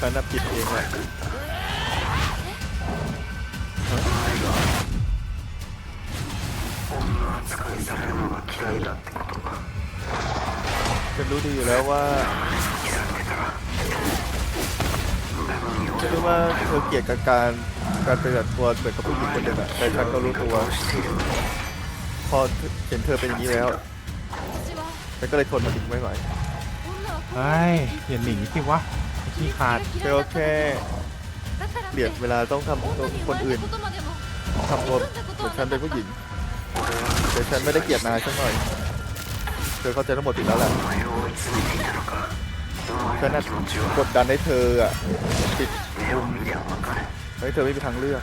ฉันนับผิดเองแหละฉันรู้ดีอยู่แล้วว่าฉันรู้ว่าเธอเกลียดการการปฏิบัติตัวเหมือนกับผู้หญิงคนเดียวแต่ฉันก็รู้ตัว พอเห็นเธอเป็นอย่างนี้แล้วฉันก็เลยทนมันอีไม่ไหวไอ้อย่าหนีสิวะ ขาดเซลแค่เปรียบเวลาต้องทำตัวคนอื่นทำตัวอนฉันเป็นผู้หญิงแต่ฉันไม่ได้เกลียดนายสักหน่อยเธอเข้าใจทั้งหมดอยู่แล้วแหละฉันน่ะกดดันให้เธออะติดมุมให้เธอไม่มีทางเลือก